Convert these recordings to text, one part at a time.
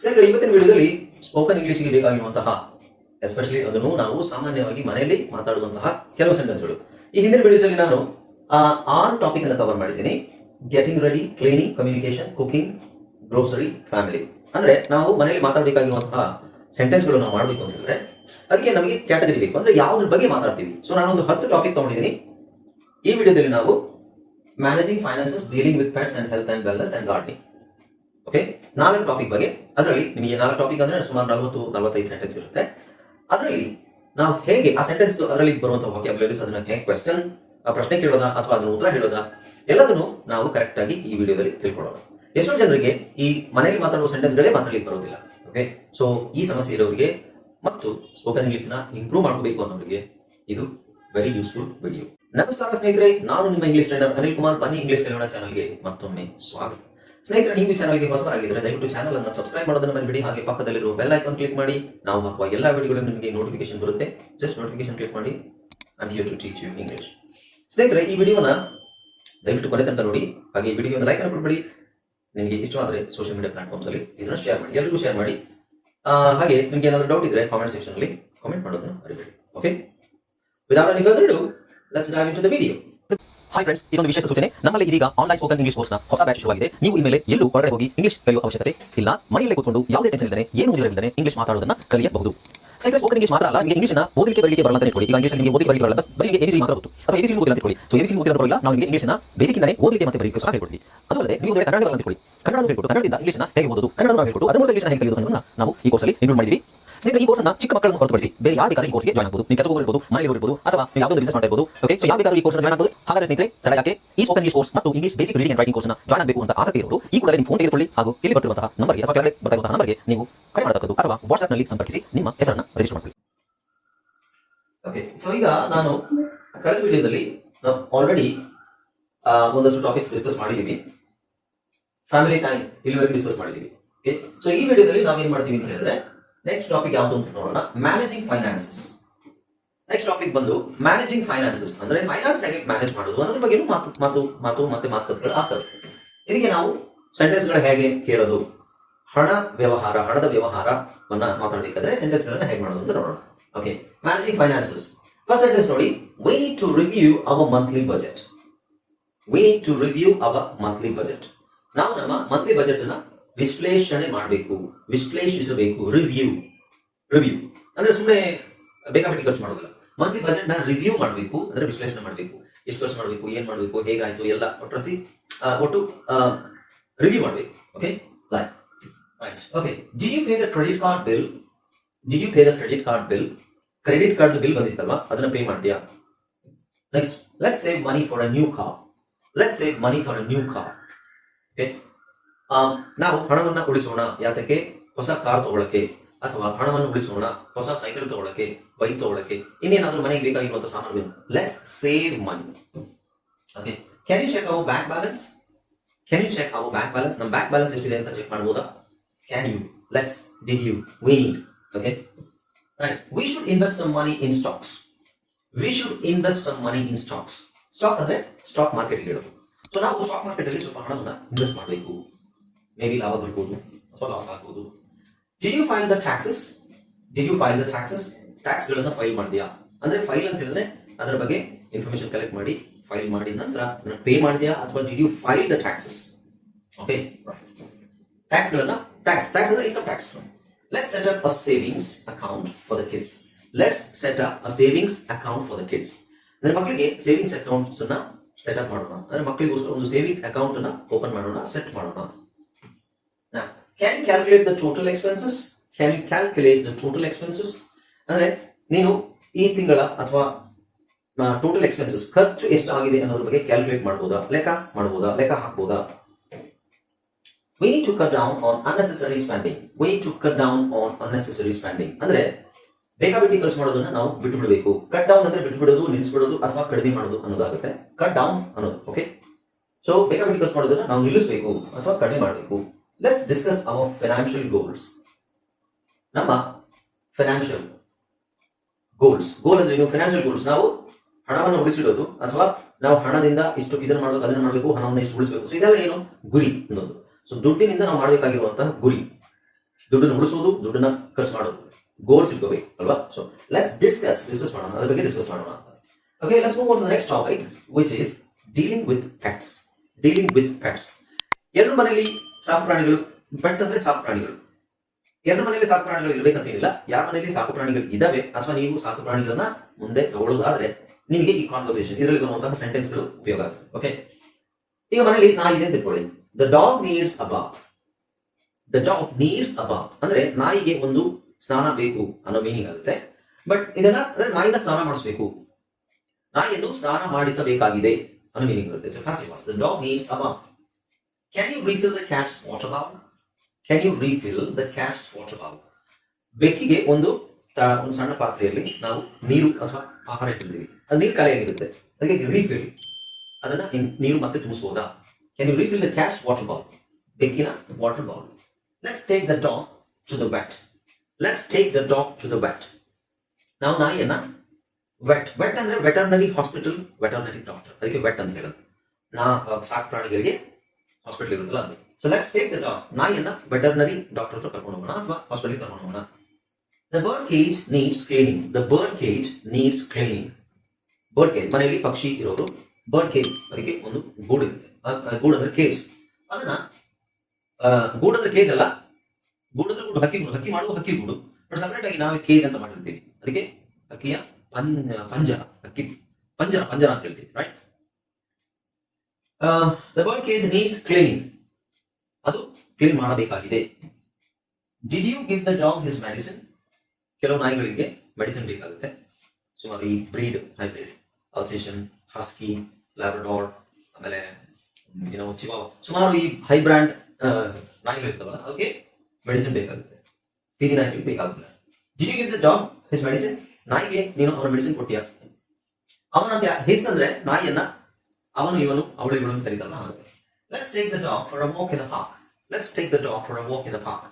ಸ್ನೇಹಿತರೆ, ಇವತ್ತಿನ ವಿಡಿಯೋದಲ್ಲಿ ಸ್ಪೋಕನ್ ಇಂಗ್ಲಿಷ್ಗೆ ಬೇಕಾಗಿರುವಂತಹ ಎಸ್ಪೆಷಲಿ ಅದನ್ನು ನಾವು ಸಾಮಾನ್ಯವಾಗಿ ಮನೆಯಲ್ಲಿ ಮಾತಾಡುವಂತಹ ಕೆಲವು ಸೆಂಟೆನ್ಸ್ಗಳು ಈ ಹಿಂದಿನ ವಿಡಿಯೋಸ್ ಅಲ್ಲಿ ನಾನು ಆರು ಟಾಪಿಕ್ ಅನ್ನು ಕವರ್ ಮಾಡಿದ್ದೀನಿ. Getting ready cleaning communication cooking grocery family ಅಂದ್ರೆ ನಾವು ಮನೆಯಲ್ಲಿ ಮಾತಾಡಬೇಕಾಗಿರುವಂತಹ ಸೆಂಟೆನ್ಸ್ಗಳು ನಾವು ಮಾಡಬೇಕು ಅಂತ ಹೇಳಿದ್ರೆ, ಅದಕ್ಕೆ ನಮಗೆ ಕ್ಯಾಟಗರಿ ಬೇಕು. ಅಂದ್ರೆ ಯಾವ್ದ್ರ ಬಗ್ಗೆ ಮಾತಾಡ್ತೀವಿ? ಸೊ ನಾನು ಒಂದು ಹತ್ತು ಟಾಪಿಕ್ ತಗೊಂಡಿದ್ದೀನಿ. ಈ ವಿಡಿಯೋದಲ್ಲಿ ನಾವು managing finances dealing with pets and health and wellness and gardening okay ನಾಲ್ಕು ಟಾಪಿಕ್ ಬಗ್ಗೆ. ಅದರಲ್ಲಿ ನಿಮಗೆ ನಾಲ್ಕು ಟಾಪಿಕ್ ಅಂದ್ರೆ ಸುಮಾರು ನಲವತ್ತು, ನಲವತ್ತೈದು ಸೆಂಟೆನ್ಸ್ ಇರುತ್ತೆ. ಅದರಲ್ಲಿ ನಾವು ಹೇಗೆ ಆ ಸೆಂಟೆನ್ಸ್ ಅದರಲ್ಲಿ ಬರುವಂತಹ ವಾಕ್ಯಾಬುಲರೀಸ್ ಅದನ್ನ ಹೇಗೆ ಕ್ವೆಶ್ಚನ್ ಪ್ರಶ್ನೆ ಕೇಳೋದಾ ಅಥವಾ ಅದನ್ನ ಉತ್ತರ ಹೇಳೋದಾ, ಎಲ್ಲದನ್ನು ನಾವು ಕರೆಕ್ಟ್ ಆಗಿ ಈ ವಿಡಿಯೋದಲ್ಲಿ ತಿಳ್ಕೊಳ್ಳೋಣ. ಎಷ್ಟೋ ಜನರಿಗೆ ಈ ಮನೆಯಲ್ಲಿ ಮಾತಾಡುವ ಸೆಂಟೆನ್ಸ್ ಗಳೇ ಮಾತಾಡ್ಲಿಕ್ಕೆ ಬರೋದಿಲ್ಲ ಓಕೆ ಸೊ ಈ ಸಮಸ್ಯೆ ಇರೋರಿಗೆ ಮತ್ತು ಸ್ಪೋಕನ್ ಇಂಗ್ಲಿಷ್ನ ಇಂಪ್ರೂವ್ ಮಾಡಬೇಕು ಅನ್ನೋರಿಗೆ ಇದು ವೆರಿ ಯೂಸ್ಫುಲ್ ವಿಡಿಯೋ ನಮಸ್ಕಾರ ಸ್ನೇಹಿತರೆ, ನಾನು ನಿಮ್ಮ ಇಂಗ್ಲಿಷ್ ಟ್ರೈನರ್ ಅನಿಲ್ ಕುಮಾರ್. ಬನ್ನಿ ಇಂಗ್ಲಿಷ್ ಕನ್ನಡ ಚಾನಲ್ಗೆ ಮತ್ತೊಮ್ಮೆ ಸ್ವಾಗತ. ಸ್ನೇಹಿತರೆ, ನೀವು ಚಾನಲ್ಗೆ ಹೊಸಬರಾಗಿದ್ದರೆ ದಯವಿಟ್ಟು ಚಾನಲ್ ಅನ್ನು ಸಬ್ಸ್ಕ್ರೈಬ್ ಮಾಡೋದನ್ನು ಬಂದ್ಬಿಡಿ ಹಾಗೆ ಪಕ್ಕದಲ್ಲಿರುವ ಬೆಲ್ ಐಕಾನ್ ಕ್ಲಿಕ್ ಮಾಡಿ. ನಾವು ಹಾಕುವ ಎಲ್ಲ ವಿಡಿಯೋಗಳು ನಿಮಗೆ ನೋಟಿಫಿಕೇಶನ್ ಬರುತ್ತೆ. ಜಸ್ಟ್ ನೋಟಿಫಿಕೇಶನ್ ಕ್ಲಿಕ್ ಮಾಡಿ. I here to teach you English ಸ್ನೇಹಿತರೆ, ಈ ವಿಡಿಯೋನ ದಯವಿಟ್ಟು ಕೊನೆ ತನಕ ನೋಡಿ. ಹಾಗೆ ಈ ವಿಡಿಯೋನ ಲೈಕ್ ಅನ್ನು ಕೊಡ್ಬಿಡಿ ನಿಮಗೆ ಇಷ್ಟವಾದರೆ ಸೋಷಿಯಲ್ ಮೀಡಿಯಾ ಪ್ಲಾಟ್ಫಾರ್ಮ್ಸ್ ಅಲ್ಲಿ ಇದನ್ನು ಶೇರ್ ಮಾಡಿ ಎಲ್ಲರಿಗೂ ಶೇರ್ ಮಾಡಿ. ಹಾಗೆ ನಿಮಗೆ ಏನಾದರೂ ಡೌಟ್ ಇದ್ರೆ ಕಾಮೆಂಟ್ ಸೆಕ್ಷನ್ ಅಲ್ಲಿ ಕಾಮೆಂಟ್ ಮಾಡೋದನ್ನು ಮರಿಬೇಡಿ. Okay without any further do let's dive to the video hi friends ಇದೊಂದು ವಿಶೇಷ ಸೂಚನೆ. ನಮ್ಮಲ್ಲಿ ಇದೀಗ ಆನ್ಲೈನ್ ಸ್ಪೋಕನ್ ಇಂಗ್ಲಿಷ್ ಕೋರ್ಸ್ನ ಹೊಸ ಬ್ಯಾಚ್ ಶುರುವಾಗಿದೆ. ನೀವು ಇನ್ಮೇಲೆ ಎಲ್ಲೂ ಹೊರಗಡೆ ಹೋಗಿ ಇಂಗ್ಲಿಷ್ ಕಲಿಯುವ ಅವಶ್ಯಕತೆ ಇಲ್ಲ. ಮನೆಯಲ್ಲೇ ಕೂತ್ಕೊಂಡು ಯಾವುದೇ ಟೆನ್ಷನ್ ಇಲ್ಲದೆ, ಏನು ಇಲ್ಲದೆ ಇಂಗ್ಲಿಷ್ ಮಾತಾಡೋದನ್ನ ಕಲಿಯಬಹುದು. ಸೈಕ್ಲಸ್ ಸ್ಪೋಕನ್ ಇಂಗ್ಲಿಷ್ ಮಾತ್ರ ಅಲ್ಲ, ನಿಮಗೆ ಇಂಗ್ಲಿಷ್ನ ಓದಲಿಕ್ಕೆ ಬರಲಿಕ್ಕೆ ಬರಲ್ಲ ಅಂತ ಇಟ್ಕೊಳ್ಳಿ ಈಗ ಇಂಗ್ಲಿಷ್ ನಿಮಗೆ ಓದಲಿಕ್ಕೆ ಬರಲಿಕ್ಕೆ ಬರಲ್ಲ ಬಸ್ ಬರೀ ಎಬಿಸಿ ಮಾತ್ರ ಗೊತ್ತು. ಅಥವಾ ಎಬಿಸಿ ಓದಿಲ್ಲ ಅಂತ ಇಟ್ಕೊಳ್ಳಿ ಸೊ ಎಬಿಸಿ ಓದಿಲ್ಲ ಅಂತ ನಾವು ನಿಮಗೆ ಇಂಗ್ಲಿಷ್ನ ಬೇಸಿಕ್ ಇಂದಾನೆ ಓದಲಿಕ್ಕೆ ಮತ್ತೆ ಬರಲಿಕ್ಕೆ ಸಹ ಹೇಳ್ಕೊಡ್ತೀವಿ. ಅದು ಅಲ್ಲದೆ ನೀವು ಕನ್ನಡ ಬರಲ್ಲ ಅಂತ ಹೇಳಿ ಕನ್ನಡ ಹೇಳ್ಕೊಟ್ಟು, ಕನ್ನಡದಿಂದ ಇಂಗ್ಲಿಷ್ನ ಹೇಗೆ ಓದೋದು? ಕನ್ನಡ ಹೇಳ್ಕೊಟ್ಟು, ಅದರ ಮೂಲಕ ಇಂಗ್ಲಿಷ್ನ ಹೇಗೆ ಕಲಿಯೋದು ನಾವು ಈ ಕೋರ್ಸಲ್ಲಿ ಇನ್ಕ್ಲೂಡ್ ಮಾಡಿದ್ದೀವಿ ಸ್ನೇಹಿತರೆ ಈ ಕೋರ್ಸ್ ಕೋರ್ಸ್ನ ಚಿಕ್ಕ ಮಕ್ಕಳನ್ನು ಹೊರತುಪಡಿಸಿ ಬೇರೆ ಯಾರು ಬೇಕಾದ್ರೂ ಈ ಕೋರ್ಸ್ಗೆ ಜಾಯ್ನ್ ಆಗಬಹುದು ನೀವು ಕೆಲಸ ಹೋಗಿರ್ಬೋದು ಮನೆಯಲ್ಲಿ ಇರ್ಬೋದು ಅಥವಾ ನೀವು ಯಾವುದೋ ಬಿಸಿನೆಸ್ ಮಾಡ್ತಾ ಇರ್ಬೋದು. ಓಕೆ ಸೊ ಯಾವ ಬೇಕಾದ್ರೂ ಈ ಕೋರ್ಸ್ ಜಾಯ್ನ್ ಆಗಬಹುದು ಹಾಗಾದ್ರೆ ಸ್ನೇಹಿತರೆ ತಡ ಯಾಕೆ? ಈ ಸ್ಪೋಕನ್ ಇಂಗ್ಲಿಷ್ ಕೋರ್ಸ್ ಮತ್ತು English basic reading and writing ಕೋರ್ಸ್ನ ಜಾಯ್ನ್ ಆಗಬೇಕು ಅಂತ ಆಸಕ್ತಿ ಇರೋದು ಈ ಕೂಡಲೇ ನಿಮ್ಮ ಫೋನ್ ತೆಗೆದುಕೊಳ್ಳಿ ಹಾಗೂ ಇಲ್ಲಿ ಬರ್ತಿರುವಂತಹ ನಂಬರ್ಗೆ ಅಥವಾ ಕೆಳಗಡೆ ಬರ್ತಾ ಇರುವಂತಹ ನಂಬರ್ಗೆ ನೀವು ಕರೆ ಮಾಡತಕ್ಕದ್ದು ಅಥವಾ ವಾಟ್ಸ್ಆಪ್ನಲ್ಲಿ ಸಂಪರ್ಕಿಸಿ ನಿಮ್ಮ ಹೆಸರನ್ನ ರಿಜಿಸ್ಟರ್ ಮಾಡಿಕೊಳ್ಳಿ. ಓಕೆ ಸೊ ಈಗ ನಾನು ಕಳೆದ ವಿಡಿಯೋದಲ್ಲಿ ನಾವು ಆಲ್ರೆಡಿ ಒಂದಷ್ಟು ಟಾಪಿಕ್ಸ್ ಡಿಸ್ಕಸ್ ಮಾಡಿದ್ದೀವಿ. ಫ್ಯಾಮಿಲಿ ಟೈಮ್ ಇಲ್ಲಿವರೆಗೂ ಡಿಸ್ಕಸ್ ಮಾಡಿದ್ದೀವಿ. ಓಕೆ ಸೊ ಈ ವಿಡಿಯೋದಲ್ಲಿ ನಾವು ಏನ್ ಮಾಡ್ತೀವಿ ಅಂತ ಹೇಳಿದ್ರೆ ನೆಕ್ಸ್ಟ್ ಟಾಪಿಕ್ ಯಾವುದು ಅಂತ ನೋಡೋಣ. ಮ್ಯಾನೇಜಿಂಗ್ ಫೈನಾನ್ಸಸ್ ನೆಕ್ಸ್ಟ್ ಟಾಪಿಕ್ ಬಂದು ಮ್ಯಾನೇಜಿಂಗ್ ಫೈನಾನ್ಸಸ್ ಅಂದ್ರೆ ಫೈನಾನ್ಸ್ ಹೇಗೆ ಮ್ಯಾನೇಜ್ ಮಾಡೋದು ಅನ್ನೋದ್ರ ಬಗ್ಗೆ ಮಾತು ಮಾತು ಮಾತು ಮತ್ತೆ ಮಾತುಕತೆಗಳು ಆಗ್ತದೆ ಇದಕ್ಕೆ ನಾವು ಸೆಂಟೆನ್ಸ್ಗಳು ಹೇಗೆ ಕೇಳೋದು? ಹಣ ವ್ಯವಹಾರ, ಹಣದ ವ್ಯವಹಾರವನ್ನ ಮಾತಾಡಬೇಕಾದ್ರೆ ಸೆಂಟೆನ್ಸ್ ಗಳನ್ನ ಹೇಗೆ ಮಾಡೋದು ಅಂತ ನೋಡೋಣ. Okay managing finances first sentence ನೋಡಿ. We need to review our monthly budget we need to review our monthly budget ನಾವು ನಮ್ಮ ಮಂತ್ಲಿ ಬಜೆಟ್ ಅನ್ನ ವಿಶ್ಲೇಷಣೆ ಮಾಡಬೇಕು, ವಿಶ್ಲೇಷಿಸಬೇಕು ರಿವ್ಯೂ ರಿವ್ಯೂ ಅಂದ್ರೆ ಸುಮ್ಮನೆ ಬೇಕಾಬಿಟ್ಟು ಖರ್ಚು ಮಾಡೋದಿಲ್ಲ. ಮಂತ್ಲಿ ಬಜೆಟ್ನ ರಿವ್ಯೂ ಮಾಡಬೇಕು, ಅಂದ್ರೆ ವಿಶ್ಲೇಷಣೆ ಮಾಡಬೇಕು. ಎಷ್ಟು ಖರ್ಚು ಮಾಡಬೇಕು, ಏನ್ ಮಾಡಬೇಕು, ಹೇಗಾಯ್ತು, ಎಲ್ಲ ಒಟ್ಟರಸಿ ಒಟ್ಟು ರಿವ್ಯೂ ಮಾಡಬೇಕು. Okay right okay did you pay the credit card bill did you pay the credit card bill credit card bill ಬಂದಿತ್ತಲ್ವಾ? ಅದನ್ನ ಪೇ ಮಾಡ್ತೀಯಾ? Next let save money for a new car let save money for a new car okay ನಾವು ಹಣವನ್ನ ಉಳಿಸೋಣ. ಯಾತಕ್ಕೆ? ಹೊಸ car ತಗೊಳಕ್ಕೆ ಅಥವಾ ಹಣವನ್ನು ಉಳಿಸೋಣ. ಹೊಸ ಸೈಕಲ್ ತಗೊಳಕ್ಕೆ, ಬೈಕ್ ತಗೊಳಕ್ಕೆ. ಇನ್ನೇನಾದ್ರೂ ಮನೆಗೆ ಬೇಕಾಗಿರುವಂತಹ ಸಾಮಾನು let's save money okay can you check our bank balance can you check our bank balance ನಮ್ಮ ಬ್ಯಾಂಕ್ ಬ್ಯಾಲೆನ್ಸ್ ಎಷ್ಟಿದೆ ಅಂತ ಚೆಕ್ ಮಾಡಬಹುದಾ can you let's did you we okay right we should invest some money in stocks we should invest some money in stocks stock ಅಂದ್ರೆ stock market ಹೇಳೋದು. So ನಾವು stock market ಅಲ್ಲಿ ಸ್ವಲ್ಪ ಹಣವನ್ನ invest ಮಾಡಬೇಕು. ಬಿ ಲಾಭ ಬರ್ಬೋದು ಅಥವಾ ಲಾಸ್ ಆಗ್ಬೋದು did you file the taxes did you file the taxes tax ಗಳನ್ನ ಫೈಲ್ ಮಾಡಿದ್ಯಾ ಅಂದ್ರೆ ಫೈಲ್ ಅಂತ ಹೇಳಿದ್ರೆ ಅದರ ಬಗ್ಗೆ ಇನ್ಫಾರ್ಮೇಶನ್ ಕಲೆಕ್ಟ್ ಮಾಡಿ ಫೈಲ್ ಮಾಡಿದ ನಂತರ ಪೇ ಮಾಡಿದ್ಯಾ ಅಥವಾ did you file the taxes okay tax ಗಳನ್ನ ಟ್ಯಾಕ್ಸ್ ಟ್ಯಾಕ್ಸ್ ಅಂದ್ರೆ income tax let's set up a savings account for the kids let's set up a savings account for the kids ಅಂದ್ರೆ ಮಕ್ಕಳಿಗೆ savings accounts ಅನ್ನ set up ಮಾಡೋಣ. ಅಂದ್ರೆ ಮಕ್ಕಳಿಗೋಸ್ಕರ ಒಂದು saving account ಅನ್ನ ಓಪನ್ ಮಾಡೋಣ ಸೆಟ್ ಮಾಡೋಣ. Can calculate the total expenses can you calculate the total expenses ಅಂದ್ರೆ ನೀನು ಈ ತಿಂಗಳ ಅಥವಾ ಟೋಟಲ್ ಎಕ್ಸ್ಪೆನ್ಸಸ್ ಖರ್ಚು ಎಷ್ಟಾಗಿದೆ ಅನ್ನೋದ್ರ ಬಗ್ಗೆ ಕ್ಯಾಲ್ಕುಲೇಟ್ ಮಾಡ್ಬೋದಾ? ಲೆಕ್ಕ ಮಾಡ್ಬೋದಾ? ಲೆಕ್ಕ ಹಾಕ್ಬೋದಾ? We to cut down on on unnecessary why we cut down on unnecessary spending. ಅಂದ್ರೆ ಬೇಕಾಬಿಟ್ಟಿ ಖರ್ಚು ಮಾಡೋದನ್ನ ನಾವು ಬಿಟ್ಟು ಬಿಡಬೇಕು ಕಟ್ ಡೌನ್ ಅಂದ್ರೆ ಬಿಟ್ಟು ಬಿಡೋದು ನಿಲ್ಲಿಸ್ಬಿಡೋದು ಅಥವಾ ಕಡಿಮೆ ಮಾಡೋದು ಅನ್ನೋದಾಗುತ್ತೆ. ಕಟ್ ಡೌನ್ ಅನ್ನೋದು ಓಕೆ ಸೊ ಬೇಕಾಬಿಟ್ಟಿ ಖರ್ಚು ಮಾಡೋದನ್ನ ನಾವು ನಿಲ್ಲಿಸಬೇಕು ಅಥವಾ ಕಡಿಮೆ ಮಾಡಬೇಕು. Let's discuss our financial goals ನಮ್ಮ ಫೈನಾನ್ಷಿಯಲ್ ಗೋಲ್ಸ್ ಗೋಲ್ ಅಂದ್ರೆ ಏನು? ಫೈನಾನ್ಷಿಯಲ್ ಗೋಲ್ಸ್ ನಾವು ಹಣವನ್ನು ಉಳಿಸಿಡೋದು ಅಥವಾ ನಾವು ಹಣದಿಂದ ಇಷ್ಟು ಇದನ್ನ ಮಾಡಬೇಕು, ಅದನ್ನ ಮಾಡಬೇಕು, ಹಣವನ್ನು ಇಷ್ಟು ಉಳಿಸಬೇಕು. ಸೊ ಇದೆಲ್ಲ ಏನು? ಗುರಿ ಅನ್ನೋದು. ಸೊ ದುಡ್ಡಿನಿಂದ ನಾವು ಮಾಡಬೇಕಾಗಿರುವಂತಹ ಗುರಿ. ದುಡ್ಡನ್ನು ಉಳಿಸೋದು, ದುಡ್ಡನ್ನ ಖರ್ಚು ಮಾಡೋದು. ಗೋಲ್ಸ್ ಇಟ್ಕೋಬೇಕು, ಅಲ್ವಾ? ಸೊ ಲೆಟ್ಸ್ ಡಿಸ್ಕಸ್ ಡಿಸ್ಕಸ್ ಮಾಡೋಣ. ಅದ್ರ ಬಗ್ಗೆ ಡಿಸ್ಕಸ್ ಮಾಡೋಣ okay let's move to next topic which is dealing with pets dealing with pets ಎಲ್ಲರ ಮನೆಯಲ್ಲಿ ಸಾಕು ಪ್ರಾಣಿಗಳು ಪೆಟ್ಸ್ ಅಂದ್ರೆ ಸಾಕು ಪ್ರಾಣಿಗಳು. ಎರಡು ಮನೆಯಲ್ಲಿ ಸಾಕು ಪ್ರಾಣಿಗಳು ಇರ್ಬೇಕಂತೇನಿಲ್ಲ ಯಾರ ಮನೆಯಲ್ಲಿ ಸಾಕು ಪ್ರಾಣಿಗಳು ಇದಾವೆ ಅಥವಾ ನೀವು ಸಾಕು ಪ್ರಾಣಿಗಳನ್ನ ಮುಂದೆ ತಗೊಳ್ಳೋದಾದ್ರೆ ನಿಮಗೆ ಈ ಕಾನ್ವರ್ಸೇಷನ್ ಇದರಲ್ಲಿ ಬರುವಂತಹ ಸೆಂಟೆನ್ಸ್ಗಳು ಉಪಯೋಗ ಓಕೆ ಈಗ ಮನೆಯಲ್ಲಿ ನಾಯಿ ಇದೆ ತಿಳ್ಕೊಳ್ಳಿ. The dog needs a bath the dog needs a ಅಂದ್ರೆ ನಾಯಿಗೆ ಒಂದು ಸ್ನಾನ ಬೇಕು ಅನ್ನೋ ಮೀನಿಂಗ್ ಆಗುತ್ತೆ. ಬಟ್ ಇದನ್ನ ಅಂದ್ರೆ ನಾಯಿನ ಸ್ನಾನ ಮಾಡಿಸಬೇಕು. ನಾಯಿಯನ್ನು ಸ್ನಾನ ಮಾಡಿಸಬೇಕಾಗಿದೆ ಅನ್ನೋ ಮೀನಿಂಗ್ ಬರುತ್ತೆ. The dog needs a can you refill the cat's water bowl Can you refill the cat's water bowl ಬೆಕ್ಕಿಗೆ ಒಂದು ಒಂದು ಸಣ್ಣ ಪಾತ್ರೆಯಲ್ಲಿ ನಾವು ನೀರು ಅಥವಾ ಆಹಾರ ಇಟ್ಟಿದ್ದೀವಿ ಅದು ನೀರು ಖಾಲಿಯಾಗಿರುತ್ತೆ. ಅದಕ್ಕೆ ರೀಫಿಲ್ ಅದನ್ನ ನೀರು ಮತ್ತೆ ತುಂಬಿಸಬಹುದಾ can you refill the cat's water ball ಬೆಕ್ಕಿನ water ball let's take the dog to the vet let's take the dog to the vet ನಾವು ನಾಯಿಯನ್ನ ವೆಟ್ ವೆಟ್ ಅಂದ್ರೆ ವೆಟರ್ನರಿ ಹಾಸ್ಪಿಟಲ್ ವೆಟರ್ನರಿ ಡಾಕ್ಟರ್ ಅದಕ್ಕೆ ವೆಟ್ ಅಂತ ಹೇಳೋದು. ನಾ ಸಾಕು ಪ್ರಾಣಿಗಳಿಗೆ ಹಾಸ್ಪಿಟಲ್ ಇರುತ್ತಲ್ಲ ಅದು ಸೊ ಲೆಟ್ಸ್ ಟೇಕ್ ದ ನಾಯಿಯನ್ನ ವೆಟರ್ನರಿ ಡಾಕ್ಟರ್ ಹತ್ರ ಕರ್ಕೊಂಡು ಹೋಗೋಣ ಅಥವಾ ಹಾಸ್ಪಿಟಲ್ ಕರ್ಕೊಂಡು ಹೋಗೋಣ. The bird cage needs cleaning the bird cage needs cleaning bird cage ಮನೆಯಲ್ಲಿ ಪಕ್ಷಿ ಇರೋರು ಬರ್ಡ್ ಕೇಜ್ ಅದಕ್ಕೆ ಒಂದು ಗೂಡು ಇರುತ್ತೆ. ಗೂಡು ಅಂದ್ರೆ ಕೇಜ್ ಅದನ್ನ ಗೂಡು ಅಂದ್ರೆ ಕೇಜ್ ಅಲ್ಲ. ಗೂಡು ಅಂದ್ರೆ ಗೂಡು. ಹಕ್ಕಿ ಗೂಡು. ಹಕ್ಕಿ ಮಾಡುವ ಹಕ್ಕಿ ಗೂಡು. ಬಟ್ ಸಪರೇಟ್ ಆಗಿ ನಾವು ಕೇಜ್ ಅಂತ ಮಾಡಿರ್ತೀವಿ. ಅದಕ್ಕೆ ಹಕ್ಕಿಯ ಪಂಜ ಪಂಜರ ಹಕ್ಕಿ. ಪಂಜರ ಪಂಜರ ಅಂತ ಹೇಳ್ತೀವಿ right the bird cage needs clean ಅದು ಕ್ಲೀನ್ ಮಾಡಬೇಕಾಗಿದೆ. Did you give the dog his medicine ಕೆಲವು ನಾಯಿಗಳಿಗೆ ಮೆಡಿಸಿನ್ ಬೇಕಾಗುತ್ತೆ. ಸುಮಾರು ಈ breed hybrid Alsatian husky Labrador ಆಮೇಲೆ ಏನೋ ಚಿವಾ ಸುಮಾರು ಈ ಹೈ ಬ್ರ್ಯಾಂಡ್ ನಾಯಿಗಳಿರ್ತಾವಲ್ಲ ಅದಕ್ಕೆ ಮೆಡಿಸಿನ್ ಬೇಕಾಗುತ್ತೆ. ಬೀದಿ ನಾಯಿಗಳಿಗೆ ಬೇಕಾಗುತ್ತೆ did you give the dog his medicine ನಾಯಿಗೆ ನೀನು ಅವನ ಮೆಡಿಸಿನ್ ಕೊಟ್ಟಿಯ? ಅವನಂತ ಹಿಸ್ ಅಂದ್ರೆ ನಾಯಿಯನ್ನ ಅವನು ಇವನು, ಅವಳು ಅಂತ ಹಾಗೆ let's take the dog for a walk in the park let's take the dog for a walk in the park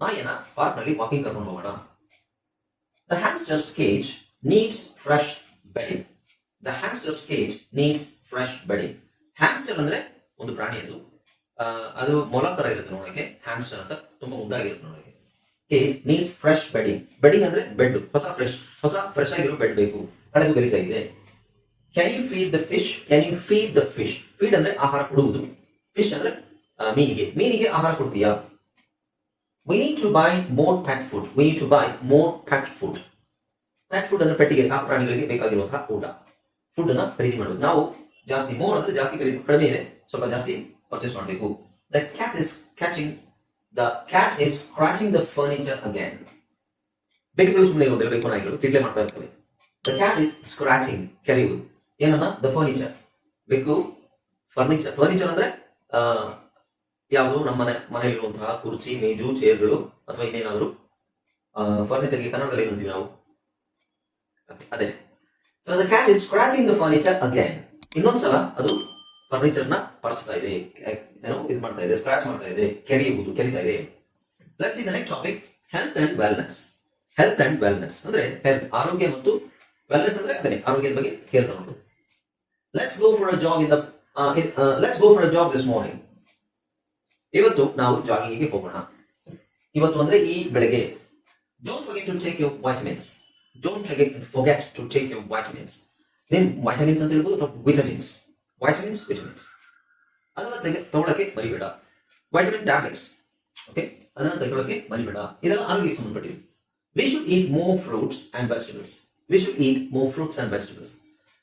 ನಾಯಿನ ಪಾರ್ಕ್ನಲ್ಲಿ ವಾಕಿಂಗ್ ಕರ್ಕೊಂಡು ಹೋಗೋಣ. The hamster's cage needs fresh bedding the hamster's cage needs fresh bedding hamster ಅಂದ್ರೆ ಒಂದು ಪ್ರಾಣಿ ಅದು. ಅದು ಮೊಲ ತರ ಇರುತ್ತೆ ನೋಡಕ್ಕೆ ಹ್ಯಾಮ್ಸ್ಟರ್ ಅಂತ ತುಂಬಾ ಉದ್ದಾಗಿರುತ್ತೆ ನೋಡಕ್ಕೆ cage needs fresh bedding bedding ಅಂದ್ರೆ ಬೆಡ್, ಹೊಸ ಫ್ರೆಶ್ ಹೊಸ ಫ್ರೆಶ್ ಆಗಿರೋ ಬೆಡ್ ಬೇಕು. ಕಳೆದು ಇದೆ. Can you feed the fish can you feed the fish feed ಅಂದ್ರೆ ಆಹಾರ ಕೊಡುವುದು. ಫಿಶ್ ಅಂದ್ರೆ ಮೀನಿಗೆ. ಮೀನಿಗೆ ಆಹಾರ ಕೊಡ್ತೀಯಾ? We need to buy more pet food we need to buy more pet food pet food ಅಂದ್ರೆ ಪೆಟ್ಟಿಗೆ, ಸಾಕು ಪ್ರಾಣಿಗಳಿಗೆ ಬೇಕಾಗಿರುವಂತಹ ಊಟ. ಫುಡ್ ಅನ್ನ ಖರೀದಿ ಮಾಡಬೇಕು. ನಾವು ಜಾಸ್ತಿ ಮೋರ್ ಅಂದ್ರೆ ಜಾಸ್ತಿ ಖರೀದಿ, ಕಡಿಮೆ ಇದೆ. ಸ್ವಲ್ಪ ಜಾಸ್ತಿ ಪರ್ಚೇಸ್ ಮಾಡಬೇಕು. The cat is catching the cat is scratching the furniture again ಬೆಕ್ಕುಗಳು ಸುಮ್ಮನೆ ಇರೋದಿಲ್ಲ, ಬೇಕು ನಾಯಿಗಳು ಕಿಡ್ಲೆ ಮಾಡ್ತಾ ಇರ್ತವೆ. ದ ಕ್ಯಾಟ್ ಇಸ್ ಸ್ಕ್ರಾಚಿಂಗ್ ಕೆರೆಯುವುದು. ಏನನ್ನ? ದ ಫರ್ನಿಚರ್ ಬೆಕ್ಕು ಫರ್ನಿಚರ್ ಫರ್ನಿಚರ್ ಅಂದ್ರೆ ಯಾವುದು? ನಮ್ಮ ಮನೆ, ಮನೆಯಲ್ಲಿರುವಂತಹ ಕುರ್ಚಿ, ಮೇಜು, ಚೇರ್ಗಳು ಅಥವಾ ಇನ್ನೇನಾದ್ರು ಫರ್ನಿಚರ್ಗೆ ಕನ್ನಡದಲ್ಲಿ ಏನಂತೀವಿ ನಾವು? ಅದೇ. So the cat is scratching the furniture again ಇನ್ನೊಂದ್ಸಲ ಅದು ಫರ್ನಿಚರ್ನ ಪರಚ್ತಾ ಇದೆ. ಏನೋ? ಇದು ಮಾಡ್ತಾ ಇದೆ. ಸ್ಕ್ರಾಚ್ ಮಾಡ್ತಾ ಇದೆ. ಕೆರೆಯುವುದು, ಕೆರಿತಾ ಇದೆ. Let's see the next topic health and wellness health and wellness ಅಂದ್ರೆ ಹೆಲ್ತ್ ಆರೋಗ್ಯ ಮತ್ತು ವೆಲ್ನೆಸ್ ಅಂದ್ರೆ ಅದೇ ಆರೋಗ್ಯದ ಬಗ್ಗೆ ಕೇರ್ ತಗೊಂಡು let's go for a jog in the let's go for a jog this morning ಇವತ್ತು ನಾವು ಜಾಗಿಂಗಿಗೆ ಹೋಗೋಣ. ಇವತ್ತು ಅಂದ್ರೆ ಈ ಬೆಳಗ್ಗೆ don't forget to take your vitamins don't forget forget to take your vitamins ನೀನ್ ವೈಟಮಿನ್ಸ್ ಅಂತ ಹೇಳ್ಬೋದು ಅಥವಾ ವಿಟಮಿನ್ಸ್ ವೈಟಮಿನ್ಸ್ ವಿಟಮಿನ್ಸ್ ಅದನ್ನ ತೆಗೆ, ತಗೊಳಕ್ಕೆ ಮರಿಬೇಡ. ವೈಟಮಿನ್ ಟ್ಯಾಬ್ಲೆಟ್ಸ್ ಓಕೆ ಅದನ್ನ ತಗೊಳಕ್ಕೆ ಮರಿಬೇಡ. ಇದೆಲ್ಲ ಆರೋಗ್ಯಕ್ಕೆ ಸಂಬಂಧಪಟ್ಟಿದೆ. We should eat more fruits and vegetables we should eat more fruits and vegetables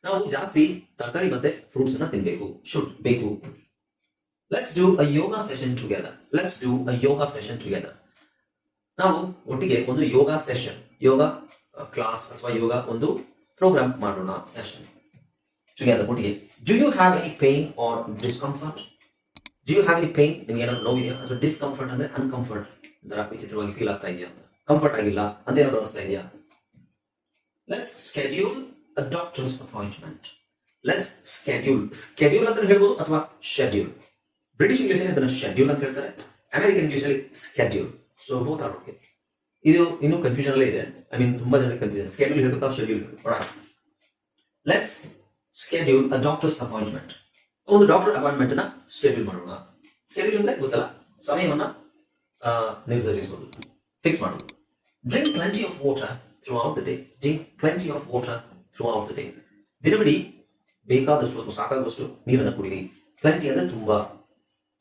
ನಾವು ಜಾಸ್ತಿ ತರಕಾರಿ ಮತ್ತೆ ಫ್ರೂಟ್ಸ್ ಅನ್ನ ತಿನ್ಬೇಕು. ಶುಡ್ ಬೇಕು. Let's do a yoga session together let's do a yoga session together ನಾವು ಒಟ್ಟಿಗೆ ಒಂದು ಯೋಗ ಸೆಷನ್ ಯೋಗ ಕ್ಲಾಸ್ ಅಥವಾ ಯೋಗ ಒಂದು ಪ್ರೋಗ್ರಾಮ್ ಮಾಡೋಣ ಸೆಷನ್ ಟುಗೆದರ್ ಒಟ್ಟಿಗೆ. Do you have any pain or discomfort do you have any pain ನಿಮ್ಗೆ ಏನಾದ್ರು ನೋವಿದೆಯಾ ಅಥವಾ ಡಿಸ್ಕಂಫರ್ಟ್ ಅಂದ್ರೆ ಅನ್ಕಂಫರ್ಟ್ ಒಂಥರ ವಿಚಿತ್ರವಾಗಿ ಫೀಲ್ ಆಗ್ತಾ ಇದೆಯಾ ಅಂತ? ಕಂಫರ್ಟ್ ಆಗಿಲ್ಲ ಅಂತ ಏನಾದ್ರು ಅನಿಸ್ತಾ ಇದೆಯಾ? Let's schedule a doctor's appointment let's schedule schedule ಅಂತ ಹೇಳ್ಬೋದು ಅಥವಾ ಶೆಡ್ಯೂಲ್ ಬ್ರಿಟಿಷ್ ಇಂಗ್ಲಿಷ್ ಅಲ್ಲಿ ಅದನ್ನು ಶೆಡ್ಯೂಲ್ ಅಂತ ಹೇಳ್ತಾರೆ. ಅಮೆರಿಕನ್ ಇಂಗ್ಲಿಷ್ ಅಲ್ಲಿ schedule so both are okay ಇದು ಇನ್ನೂ ಕನ್ಫ್ಯೂಷನ್ ಅಲ್ಲೇ ಇದೆ. ಐ ಮೀನ್ ತುಂಬಾ ಜನ ಕನ್ಫ್ಯೂಷನ್ ಸ್ಕೆಡ್ಯೂಲ್ ಹೇಳ್ಬೇಕು schedule let's schedule a doctor's appointment ಒಂದು ಡಾಕ್ಟರ್ ಅಪಾಯಿಂಟ್ಮೆಂಟ್ನ ಸ್ಕೆಡ್ಯೂಲ್ ಮಾಡೋಣ. ಸ್ಕೆಡ್ಯೂಲ್ ಅಂದ್ರೆ ಗೊತ್ತಲ್ಲ? ಸಮಯವನ್ನ ನಿರ್ಧರಿಸಬಹುದು ಫಿಕ್ಸ್ ಮಾಡೋದು. Drink plenty of water throughout the day drink plenty of water throughout the day ದಿನವಿಡೀ ಬೇಕಾದಷ್ಟು ಅಥವಾ ಸಾಕಾಗುವಷ್ಟು ನೀರನ್ನು ಕುಡಿಯಿರಿ ಪ್ಲೆಂಟಿ ಅಂದ್ರೆ ತುಂಬಾ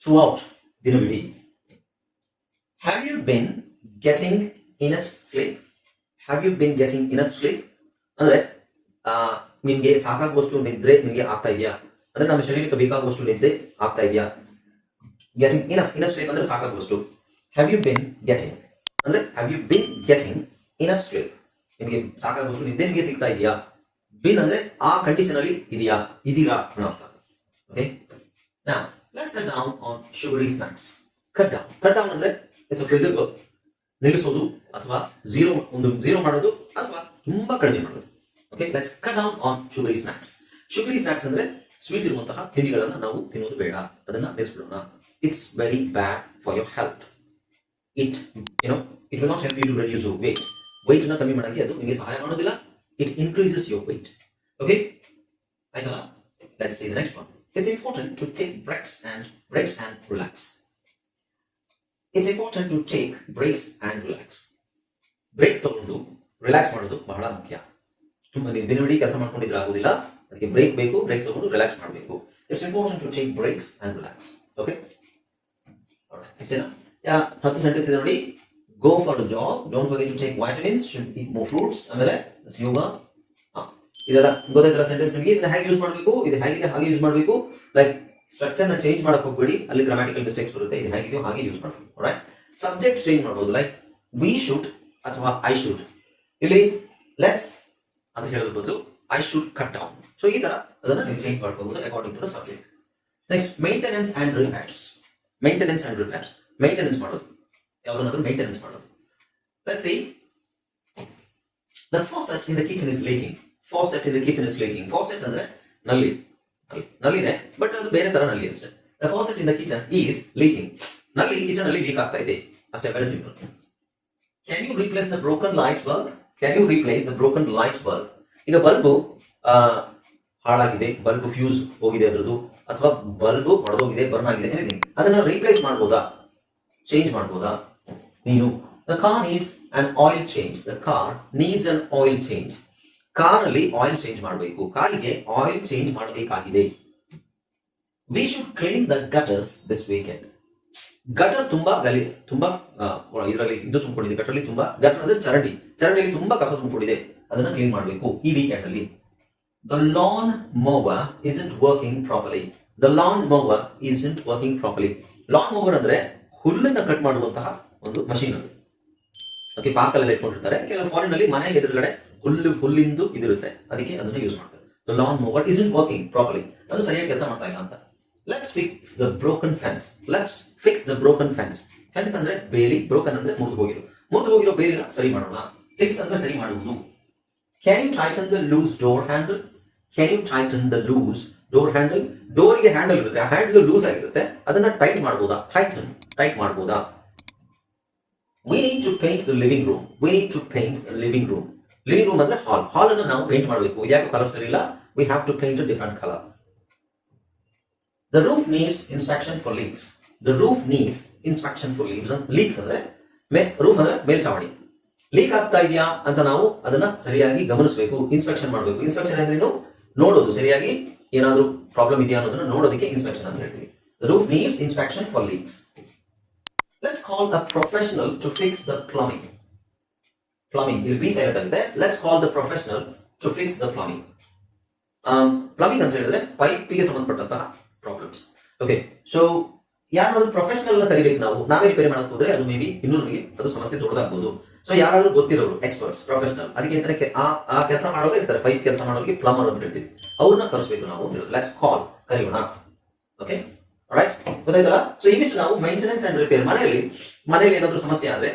ಥ್ರೂ ಔಟ್ ದಿನವಿಡೀ. Have you been getting enough sleep have you been getting enough sleep ಅಂದ್ರೆ ನಿಮ್ಗೆ ಸಾಕಾಗುವಷ್ಟು ನಿದ್ರೆ ನಿಮ್ಗೆ ಆಗ್ತಾ ಇದೆಯಾ? ಅಂದ್ರೆ ನಮ್ಮ ಶರೀರಕ್ಕೆ ಬೇಕಾಗುವಷ್ಟು ನಿದ್ದೆ ಆಗ್ತಾ ಇದೆಯಾ? ಗೆಟಿಂಗ್ ಇನಫ್ ಇನಫ್ ಸ್ಲೀಪ್ ಅಂದ್ರೆ ಸಾಕಾಗುವಷ್ಟು. ಹ್ಯಾವ್ ಯು ಬಿನ್ ಗೆಟಿಂಗ್ ಅಂದ್ರೆ have you been getting enough sleep ನಿಮಗೆ ಸಾಕಾಗುವಷ್ಟು ನಿದ್ದೆ ನಿಮಗೆ ಸಿಗ್ತಾ ಇದೆಯಾ? ಬಿನ್ ಅಂದ್ರೆ ಆ ಕಂಡೀಷನ್ ಅಲ್ಲಿ ಇದೆಯಾ? ಇದೀರಾ ಅನ್ನೋ ಓಕೆ ನಾ let's cut down on sugary snacks cut down ಅಂದ್ರೆ ಇಟ್ಸ್ ಅ ಫಿಸಿಕಲ್ ನಿಲ್ಲಿಸೋದು ಅಥವಾ ಜೀರೋ ಒಂದು ಝೀರೋ ಮಾಡೋದು ಅಥವಾ ತುಂಬಾ ಕಡಿಮೆ ಮಾಡೋದು. Okay let's cut down on sugary snacks sugary snacks ಅಂದ್ರೆ ಸ್ವೀಟ್ ಇರುವಂತಹ ತಿಂಡಿಗಳನ್ನ ನಾವು ತಿನ್ನೋದು ಬೇಡ. ಅದನ್ನ ನಿಲ್ಲಿಸ್ಬಿಡೋಣ it's very bad for your health it you know it will not help you to reduce ವೇಟ್ನ ಕಮ್ಮಿ ಮಾಡಕ್ಕೆ ಅದು ನಿಮಗೆ ಸಹಾಯ ಮಾಡೋದಿಲ್ಲ. It increases your weight. Okay ಆಯ್ತಲ್ಲ let's see the next one it's important to take breaks and breaks and relax it's important to take breaks and relax break ತಗೊಂಡು relax ಮಾಡೋದು ಬಹಳ ಮುಖ್ಯ. ತುಂಬಾ ನೀವು ದಿನವಿಡೀ ಕೆಲಸ ಮಾಡ್ಕೊಂಡಿದ್ರೆ ಆಗೋದಿಲ್ಲ. ಅದಕ್ಕೆ ಬ್ರೇಕ್ ಬೇಕು ಬ್ರೇಕ್ ತಗೊಂಡು ರಿಲ್ಯಾಕ್ಸ್ ಮಾಡಬೇಕು. It's important to take breaks and relax okay ಇಷ್ಟೇನಾ? ಯಾ, ಹತ್ತು ಸೆಂಟೆನ್ಸ್ ಇದೆ ನೋಡಿ. Go for jog don't forget to take vitamins should eat more fruits ಆಮೇಲೆ ಯೋಗ ಇದೆಲ್ಲ ಗೊತ್ತಾಯ್ತಲ್ಲ ಸೆಂಟೆನ್ಸ್ ನಿಮಗೆ? ಇದನ್ನ ಹೇಗೆ ಯೂಸ್ ಮಾಡಬೇಕು? ಇದು ಹೇಗಿದೆ? ಹಾಗೆ ಯೂಸ್ ಮಾಡಬೇಕು. ಲೈಕ್ ಸ್ಟ್ರಕ್ಚರ್ನ ಚೇಂಜ್ ಮಾಡಕ್ ಹೋಗ್ಬೇಡಿ. ಅಲ್ಲಿ ಗ್ರಾಮ್ಯಾಟಿಕಲ್ ಮಿಸ್ಟೇಕ್ಸ್ ಬರುತ್ತೆ. ಇದು ಹೇಗಿದೆಯೋ ಹಾಗೆ ಯೂಸ್ ಮಾಡಬೇಕು. ರೈಟ್ ಸಬ್ಜೆಕ್ಟ್ ಚೇಂಜ್ ಮಾಡಬಹುದು ಲೈಕ್ ವಿ ಶುಡ್ ಅಥವಾ ಐ ಶುಡ್ ಇಲ್ಲಿ ಲೆಟ್ಸ್ ಅಂತ ಹೇಳೋದ್ರ ಬದಲು I should cut down so ಈ ತರ ಅದನ್ನ ನೀವು ಚೇಂಜ್ ಮಾಡ್ಕೋಬಹುದು according to the subject next maintenance and repairs maintenance and repairs maintenance ಮಾಡೋದು. ಯಾವುದನ್ನಾದ್ರೂ ಮೇಂಟೆನೆನ್ಸ್ ಮಾಡೋದು. Let's see the faucet in the kitchen is leaking faucet in the kitchen is leaking faucet ಅಂದ್ರೆ ನಲ್ಲಿ. ನಲ್ಲಿ. ನಲ್ಲಿದೆ ಬಟ್ ಅದು ಬೇರೆ ತರ ನಲ್ಲಿ ಅಷ್ಟೇ. The faucet in the kitchen is ಲೀಕಿಂಗ್ನಲ್ಲಿ kitchen ಅಲ್ಲಿ ಲೀಕ್ ಆಗ್ತಾ ಇದೆ. ಅಷ್ಟೇ very simple can you replace the broken light bulb can you replace the broken light bulb ಈಗ ಬಲ್ಬು ಹಾಳಾಗಿದೆ. ಬಲ್ಬ್ ಫ್ಯೂಸ್ ಹೋಗಿದೆ ಅದರದ್ದು. ಅಥವಾ ಬಲ್ಬ್ ಹೊಡೆದೋಗಿದೆ ಬರ್ನ್ ಆಗಿದೆ. ಅದನ್ನ ರೀಪ್ಲೇಸ್ ಮಾಡ್ಬೋದಾ? ಚೇಂಜ್ ಮಾಡ್ಬೋದಾ? ನೀನು the car needs an oil change the car needs an oil change car ಅಲ್ಲಿ ಆಯಿಲ್ ಚೇಂಜ್ ಮಾಡಬೇಕು. ಕಾರಿಗೆ ಆಯಿಲ್ ಚೇಂಜ್ ಮಾಡಬೇಕಾಗಿದೆ. We should clean the gutters this weekend gutter ತುಂಬಾ ಗಲಿ, ತುಂಬಾ ಇದರಲ್ಲಿ ಇದು ತುಂಬಿಕೊಂಡಿದೆ. ಗಟರ್ಲಿ ತುಂಬಾ ಗಟರ್ ಅಂದ್ರೆ ಚರಂಡಿ. ಚರಂಡಿಯಲ್ಲಿ ತುಂಬಾ ಕಸ ತುಂಬಿಕೊಂಡಿದೆ. ಅದನ್ನ ಕ್ಲೀನ್ ಮಾಡಬೇಕು ಈ ವೀಕೆಂಡ್ ಅಲ್ಲಿ the lawn mower isn't working properly the lawn mower isn't working properly lawn mower ಅಂದ್ರೆ ಹುಲ್ಲನ್ನ ಕಟ್ ಮಾಡುವಂತಹ ಒಂದು ಮಷೀನ್ ಅದು ಓಕೆ ಪಾರ್ಕ್ ಅಲ್ಲಿ ಇಟ್ಕೊಂಡಿರ್ತಾರೆ. ಕೆಲವು ಫಾರಿನ್ ಅಲ್ಲಿ ಮನೆ ಎದುರುಗಡೆ ಹುಲ್ಲು, ಹುಲ್ಲಿಂದು ಇದಿರುತ್ತೆ. ಅದಕ್ಕೆ ಅದನ್ನ ಯೂಸ್ ಮಾಡ್ತಾರೆ. Lawn mower is working properly ಅದು ಸರಿಯಾಗಿ ಕೆಲಸ ಮಾಡ್ತಾ ಇಲ್ಲ ಅಂತ. Let's fix the broken fence let's fix the broken fence fence ಅಂದ್ರೆ ಬೇಲಿ ಬ್ರೋಕನ್ ಅಂದ್ರೆ ಮುರಿದು ಹೋಗಿರೋ. ಮುರಿದು ಹೋಗಿರೋ ಬೇಲಿನ ಸರಿ ಮಾಡೋಣ. ಫಿಕ್ಸ್ ಅಂದ್ರೆ ಸರಿ ಮಾಡುವುದು. Can you tighten the loose door handle can you tighten the loose door handle ಡೋರ್ಗೆ handle ಇರುತ್ತೆ. ಆ ಹ್ಯಾಂಡಲ್ ಲೂಸ್ ಆಗಿರುತ್ತೆ. ಅದನ್ನ ಟೈಟ್ ಮಾಡ್ಬೋದಾ? ಟೈಟನ್ ಟೈಟ್ ಮಾಡ್ಬೋದಾ? We need to paint the living room we need to paint the living room living room ಅಂದ್ರೆ hall ಹಾಲ್ ಅನ್ನು ನಾವು paint ಮಾಡಬೇಕು. ಯಾಕೆ ಕಲರ್ ಸರಿ ಇಲ್ಲ? We have to paint different colour the roof needs inspection for leaks the roof needs inspection for leaves leaks ಅಂದ್ರೆ roof ಅಂದ್ರೆ ಮೇಲ್ಛಾವಣಿ leak ಆಗ್ತಾ ಇದೆಯಾ ಅಂತ ನಾವು ಅದನ್ನ ಸರಿಯಾಗಿ ಗಮನಿಸಬೇಕು ಇನ್ಸ್ಪೆಕ್ಷನ್ ಮಾಡಬೇಕು. ಇನ್ಸ್ಪೆಕ್ಷನ್ ಅಂದ್ರೇನು ನೋಡೋದು. ಸರಿಯಾಗಿ ಏನಾದರೂ ಪ್ರಾಬ್ಲಮ್ ಇದೆಯಾ ಅನ್ನೋದನ್ನ ನೋಡೋದಕ್ಕೆ ಇನ್ಸ್ಪೆಕ್ಷನ್ ಅಂತ ಹೇಳ್ತೀವಿ. Roof needs inspection for leaks let's call a professional to fix the plumbing plumbing ಇಲ್ಲಿ ಬಿ ಸೈಲೆಂಟ್ ಆಗಿದೆ let's call the professional to fix the plumbing plumbing ಅಂತ ಹೇಳಿದ್ರೆ ಪೈಪಿಗೆ ಸಂಬಂಧಪಟ್ಟಂತಹ ಪ್ರಾಬ್ಲಮ್ಸ್ ಓಕೆ ಸೊ ಯಾರಾದ್ರೂ ಪ್ರೊಫೆಷನಲ್ ಕರಿಬೇಕು ನಾವು, ನಾವೇ ರಿಪೇರಿ ಮಾಡಕ್ ಹೋದ್ರೆ ಅದು ಮೇ ಬಿ ಇನ್ನೂ ನಮಗೆ ಅದು ಸಮಸ್ಯೆ ದೊಡ್ಡದಾಗ್ಬೋದು. ಸೊ ಯಾರಾದ್ರೂ ಗೊತ್ತಿರೋರು ಎಕ್ಸ್ಪರ್ಟ್ಸ್ ಪ್ರೊಫೆಷನಲ್ ಅದಕ್ಕೆ ಅಂತಾನೆ ಆ ಕೆಲಸ ಮಾಡೋರು ಇರ್ತಾರೆ ಪೈಪ್ ಕೆಲಸ ಮಾಡೋರಿಗೆ ಪ್ಲಮರ್ ಅಂತ ಹೇಳ್ತೀವಿ. ಅವ್ರನ್ನ ಕರೆಸ್ಬೇಕು ನಾವು ಅಂತ ಲೆಟ್ಸ್ ಕಾಲ್ ಕರೆಯೋಣ. ಓಕೆ ರೈಟ್ ಗೊತ್ತಾಯ್ತಲ್ಲ? ಸೊ ಇವಿಷ್ಟು ನಾವು ಮೈಂಟೆನೆನ್ಸ್ ಅಂಡ್ ರಿಪೇರ್ ಮನೆಯಲ್ಲಿ ಮನೆಯಲ್ಲಿ ಏನಾದರೂ ಸಮಸ್ಯೆ ಆದ್ರೆ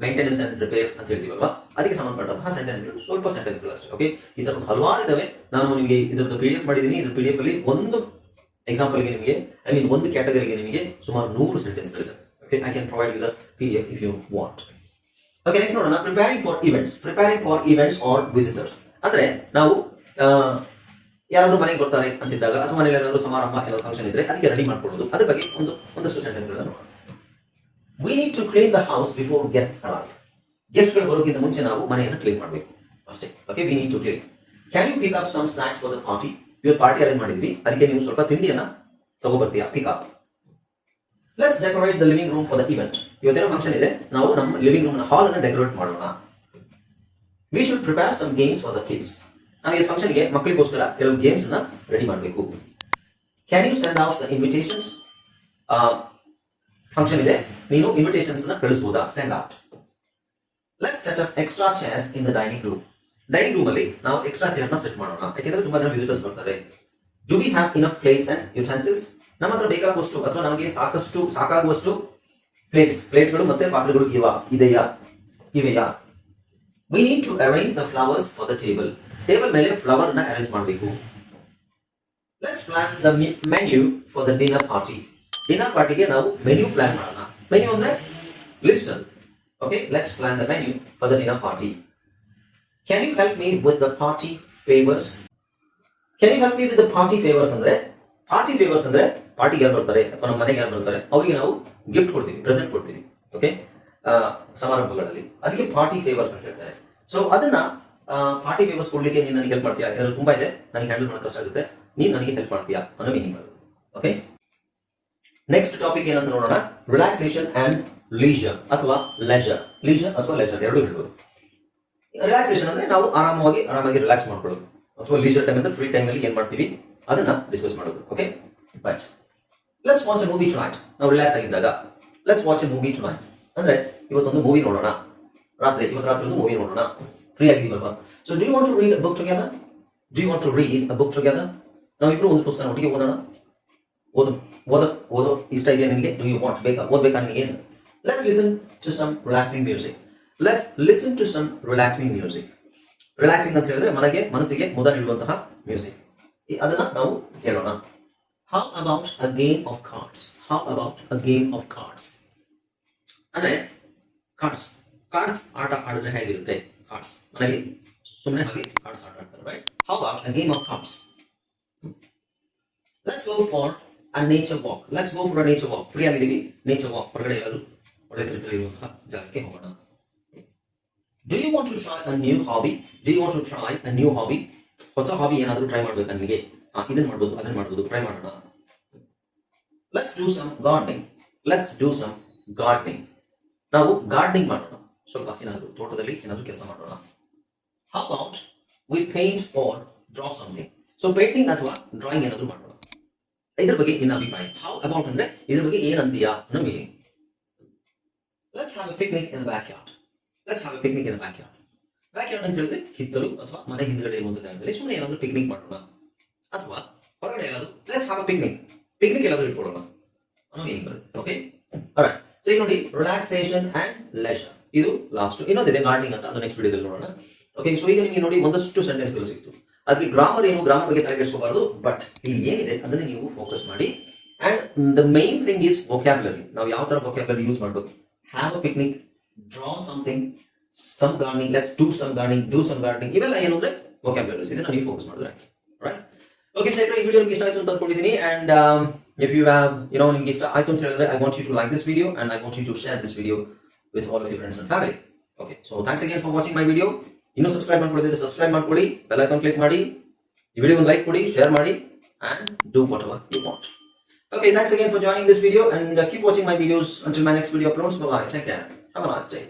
ಮೈಂಟೆನೆನ್ಸ್ ಅಂಡ್ ರಿಪೇರ್ ಅಂತ ಹೇಳ್ತೀವಲ್ವಾ? ಅದಕ್ಕೆ ಸಂಬಂಧಪಟ್ಟಂತಹ ಸೆಂಟೆನ್ಸ್ ಸ್ವಲ್ಪ ಸೆಂಟೆನ್ಸ್ಗಳು ಅಷ್ಟೇ ಓಕೆ ಈ ತರ ಹಲವಾರು ಇದಾವೆ. ನಾನು ನಿಮಗೆ ಇದರದ್ದು ಪಿ ಡಿ ಎಫ್ ಮಾಡಿದ್ದೀನಿ. ಇದ್ರ ಪಿ ಡಿ ಎಫ್ ಅಲ್ಲಿ ಒಂದು ಎಕ್ಸಾಂಪಲ್ಗೆ ನಿಮಗೆ ಐ ಮೀನ್ ಒಂದು ಕ್ಯಾಟಗರಿಗೆ ನಿಮಗೆ ಸುಮಾರು ನೂರು ಸೆಂಟೆನ್ಸ್ಗಳಿದೆ okay I can provide with P D F if you want okay next ನೋಡೋಣ. Preparing for events preparing for events or visitors ಅಂದ್ರೆ, ನಾವು ಯಾರಾದ್ರೂ ಮನೆಗೆ ಬರ್ತಾರೆ ಅಂತಿದ್ದಾಗ ಅಥವಾ ಮನೇಲಿ ಏನಾದ್ರು ಸಮಾರಂಭ ಏನಾದ್ರು ಫಂಕ್ಷನ್ ಇದ್ರೆ ಅದಕ್ಕೆ ರೆಡಿ ಮಾಡ್ಕೊಳ್ಳೋದು. ಅದ್ರ ಬಗ್ಗೆ ಒಂದು ಒಂದಷ್ಟು ಸೆಂಟೆನ್ಸ್ಗಳನ್ನು we need to clean the house before guest arrive ಗೆಸ್ಟ್ಗಳು ಬರೋದಕ್ಕಿಂತ ಮುಂಚೆ ನಾವು ಮನೆಯನ್ನು ಕ್ಲೀನ್ ಮಾಡಬೇಕು. ಅಷ್ಟೇ. Okay we need to clean can you pick up some snacks for the party ಇವತ್ತು ಪಾರ್ಟಿ ಅರೇಂಜ್ ಮಾಡಿದ್ವಿ. ಅದಕ್ಕೆ ನೀವು ಸ್ವಲ್ಪ ತಿಂಡಿಯನ್ನ ತಗೋಬರ್ತೀಯಾ? Pick up let's decorate the living room for the event ಇವತ್ತೇನೋ ಫಂಕ್ಷನ್ ಇದೆ. ನಾವು ನಮ್ಮ ಲಿವಿಂಗ್ ರೂಮ್ ಹಾಲ್ ಅನ್ನು ಡೆಕೋರೇಟ್ ಮಾಡೋಣ. We should prepare some games for the kids ನಾವು ಈ ಫಂಕ್ಷನ್ಗೆ ಮಕ್ಕಳಿಗೋಸ್ಕರ ಕೆಲವು ಗೇಮ್ಸ್ ಅನ್ನ ರೆಡಿ ಮಾಡಬೇಕು. Can you send out invitations function ಇದೆ. ನೀನು ಇನ್ವಿಟೇಷನ್ಸ್ನ ಕಳಿಸಬಹುದಾ send out let's set up extra chairs in the dining room dining room ಅಲ್ಲಿ ನಾವು ಎಕ್ಸ್ಟ್ರಾ ಚೇರ್ನ ಸೆಟ್ ಮಾಡೋಣ. ಯಾಕೆಂದ್ರೆ ತುಂಬಾ ಜನ ವಿಸಿಟರ್ಸ್ ಬರ್ತಾರೆ. Do we have enough plates and utensils ನಮ್ಮ ಹತ್ರ ಬೇಕಾಗುವಷ್ಟು ಅಥವಾ ನಮಗೆ ಸಾಕಷ್ಟು, ಸಾಕಾಗುವಷ್ಟು ಪ್ಲೇಟ್ಸ್ ಪ್ಲೇಟ್ಗಳು ಮತ್ತೆ ಪಾತ್ರೆಗಳು ಇವ ಇದೆಯಾ? ಇವೆಯಾ? We need to arrange the flowers for the table table ಮೇಲೆ ಫ್ಲವರ್ನ ಅರೇಂಜ್ ಮಾಡಬೇಕು. Let's plan the menu for the dinner party dinner ಪಾರ್ಟಿಗೆ ನಾವು ಮೆನ್ಯೂ ಪ್ಲಾನ್ ಮಾಡೋಣ. ಮೆನ್ಯೂ ಅಂದ್ರೆ list okay let's plan the menu for the dinner party can you help me with the party favours can you help me with the party favours ಅಂದ್ರೆ party favours ಅಂದ್ರೆ ಪಾರ್ಟಿಗೆ ಯಾರು ಬರ್ತಾರೆ? ಅಥವಾ ನಮ್ಮ ಮನೆಗೆ ಯಾರು ಬರ್ತಾರೆ? ಅವರಿಗೆ ನಾವು ಗಿಫ್ಟ್ ಕೊಡ್ತೀವಿ ಪ್ರೆಸೆಂಟ್ ಕೊಡ್ತೀವಿ. ಓಕೆ ಸಮಾರಂಭಗಳಲ್ಲಿ. ಅದಕ್ಕೆ ಪಾರ್ಟಿ ಫೇವರ್ಸ್ ಅಂತ ಹೇಳ್ತಾರೆ. ಸೊ ಅದನ್ನ ಪಾರ್ಟಿ ಫೇವರ್ಸ್ ಕೊಡ್ಲಿಕ್ಕೆ ನೀನು ನನಗೆ ಹೆಲ್ಪ್ ಮಾಡ್ತೀಯಾ? ಅದ್ರಲ್ಲಿ ತುಂಬಾ ಇದೆ. ನನಗೆ ಹ್ಯಾಂಡಲ್ ಮಾಡೋಕೆ ಕಷ್ಟ ಆಗುತ್ತೆ. ನೀನು ನನಗೆ ಹೆಲ್ಪ್ ಮಾಡ್ತೀಯಾ? ಅನ್ನೋ ಮೀನಿಂಗ್ ಓಕೆ ನೆಕ್ಸ್ಟ್ ಟಾಪಿಕ್ ಏನಂತ ನೋಡೋಣ. ರಿಲ್ಯಾಕ್ಸೇಷನ್ ಅಂಡ್ ಲೀಜರ್ ಅಥವಾ ಲೆಜರ್ ಲೀಜರ್ ಅಥವಾ ಲೆಜರ್ ಎರಡು ಹೇಳ್ಬೋದು. ರಿಲ್ಯಾಕ್ಸೇಷನ್ ಅಂದ್ರೆ ನಾವು ಆರಾಮವಾಗಿ, ಆರಾಮಾಗಿ ರಿಲ್ಯಾಕ್ಸ್ ಮಾಡ್ಕೊಳ್ಳೋದು. ಅಥವಾ ಲೀಜರ್ ಟೈಮ್ ಅಂದ್ರೆ ಫ್ರೀ ಟೈಮ್ ಅಲ್ಲಿ ಏನ್ ಮಾಡ್ತೀವಿ? ಅದನ್ನ ಡಿಸ್ಕಸ್ ಮಾಡೋದು. Okay right let's watch a movie tonight ನಾವು ರಿಲ್ಯಾಕ್ಸ್ ಆಗಿದ್ದಾಗ let's watch a movie tonight ಅಂದ್ರೆ ಇವತ್ತೊಂದು ಮೂವಿ ನೋಡೋಣ. ರಾತ್ರಿ, ಇವತ್ತು ರಾತ್ರಿ ಒಂದು ಮೂವಿ ನೋಡೋಣ. Free ಆಗಿದ್ದೀವಲ್ವಾ so do you want to read book together do you want to read a book together ನಾವಿಬ್ರು ಒಂದು ಪುಸ್ತಕ ಒಟ್ಟಿಗೆ ಓದೋಣ ಓದು ಓದ ಓದೋ ಇಷ್ಟ ಇದೆಯಾ ನಿಮಗೆ ಡು ಯು ವಾಂಟ್ ಬೇಕಾ ಓದ್ಬೇಕಾ ನಿನಗೆ let's listen to some relaxing music let's listen to some relaxing music relaxing ಅಂತ ಹೇಳಿದ್ರೆ ಮನಗೆ, ಮನಸ್ಸಿಗೆ ಮುದ ನೀಡುವಂತಹ ಮ್ಯೂಸಿಕ್ ಅದನ್ನ ನಾವು ಕೇಳೋಣ how about a game of cards how about a game of cards ಅಂದ್ರೆ ಕಾರ್ಡ್ಸ್ ಕಾರ್ಡ್ಸ್ ಆಟ ಆಡಿದ್ರೆ ಹೇಗಿರುತ್ತೆ? ಕಾರ್ಡ್ಸ್ ಮನೇಲಿ ಸುಮ್ಮನೆ ಹಾಗೆ ಕಾರ್ಡ್ಸ್ ಆಟ ಆಡ್ತಾರೆ right how about a game of cards let's go for a nature walk let's go for a nature walk free ಆಗಿದ್ದೀವಿ ನೇಚರ್ ವಾಕ್ ಹೊರಗಡೆ ಎಲ್ಲರೂ ಒಳ್ಳೆ ಪರಿಸರ ಇರುವಂತಹ ಜಾಗಕ್ಕೆ ಹೋಗೋಣ. Do you want to try a new hobby do you want to try a new hobby ಹೊಸ hobby ಏನಾದರೂ ಟ್ರೈ ಮಾಡ್ಬೇಕು ನಿಮಗೆ? ಇದನ್ನ ಮಾಡ್ಬೋದು ಅದನ್ನ ಮಾಡ್ಬೋದು ಟ್ರೈ ಮಾಡೋಣ. Let's do some gardening let's do some gardening ನಾವು ಗಾರ್ಡನಿಂಗ್ ಮಾಡೋಣ. ಸ್ವಲ್ಪ ಏನಾದರೂ, ತೋಟದಲ್ಲಿ ಏನಾದರೂ ಕೆಲಸ ಮಾಡೋಣ. How about we paint or draw something so painting ಅಥವಾ ಡ್ರಾಯಿಂಗ್ ಏನಾದರೂ ಮಾಡೋಣ. ಇದ್ರ ಬಗ್ಗೆ ನಿನ್ನ ಅಭಿಪ್ರಾಯ. ಹೌ ಅಬೌಟ್ ಅಂದ್ರೆ ಇದ್ರ ಬಗ್ಗೆ ಏನಂತೀಯಾ? ಅನ್ನೋ meaning let's have a picnic in backyard let's have a picnic in backyard backyard ಅಂತ ಹೇಳಿದ್ರೆ ಹಿತ್ತಲು ಅಥವಾ ಮನೆ ಹಿಂದ್ಗಡೆ ಇರುವಂತ ಜಾಗದಲ್ಲಿ ಸುಮ್ಮನೆ ಏನಾದರೂ ಪಿಕ್ನಿಕ್ ಮಾಡೋಣ. ಅಥವಾ ಹೊರಗಡೆ ಏನಾದರೂ let's have a picnic picnic ಎಲ್ಲಾದರೂ ಇಟ್ಕೊಳ್ಳೋಣ. ಅನ್ನೋ ಮೀನಿಂಗ್ ಬರುತ್ತೆ. ಓಕೆ ರೈಟ್ ಸೊ ಈಗ ನೋಡಿ ರಿಲ್ಯಾಕ್ಸೇಷನ್ ಅಂಡ್ ಲೆಷರ್ ಇದು ಲಾಸ್ಟ್ ಇನ್ನೊಂದಿದೆ ಗಾರ್ಡನಿಂಗ್ ಅಂತ, ಅದು ನೆಕ್ಸ್ಟ್ ವಿಡಿಯೋದಲ್ಲಿ ನೋಡೋಣ. ಓಕೆ ಸೊ ಈಗ ನಿಮಗೆ ನೋಡಿ ಒಂದಷ್ಟು ಸೆಂಟೆನ್ಸ್ಗಳು ಸಿಕ್ತು. ಅದಕ್ಕೆ ಗ್ರಾಮರ್ ಏನು ಗ್ರಾಮರ್ ಬಗ್ಗೆ ತಲೆ ಕೆಡಿಸ್ಕೋಬಾರ್ದು ಬಟ್ ಇಲ್ಲಿ ಏನಿದೆ, ಅದನ್ನ ನೀವು ಫೋಕಸ್ ಮಾಡಿ. And the main thing is vocabulary ನಾವು ಯಾವ ತರ ವೊಕ್ಯಾಬ್ಲರಿ ಯೂಸ್ ಮಾಡಬೇಕು? Have a picnic draw something some gardening let's do some gardening do some gardening ಇವೆಲ್ಲ ಏನು ಅಂದ್ರೆ ವೊಕ್ಯಾಬ್ಲರೀಸ್ ಇದನ್ನ ನೀವು ಫೋಕಸ್ ಮಾಡಿದ್ರೆ ರೈಟ್ ಓಕೆ ಸ್ನೇಹಿತರೆ, ಈ ವಿಡಿಯೋ ನಿಮ್ಗೆ ಇಷ್ಟ ಆಯ್ತು ಅಂತ ಅನ್ಕೊಂಡಿದ್ದೀನಿ. And if you have you know ನಿಮ್ಗೆ ಇಷ್ಟ ಆಯ್ತು ಅಂತ ಹೇಳಿದ್ರೆ I want you to like this video and I want you to share this video With all of you friends and family okay so thanks again for watching my video ಇನ್ನೂ subscribe ಮಾಡ್ಕೊಂಡಿದ್ರೆ subscribe ಮಾಡ್ಕೊಳ್ಳಿ bell icon click ಮಾಡಿ ಈ video ಒಂದು like ಕೊಡಿ share ಮಾಡಿ and do whatever you want Okay, thanks again for joining this video and uh, keep watching my videos until my next video uploads. Bye bye. Take care. Have a nice day.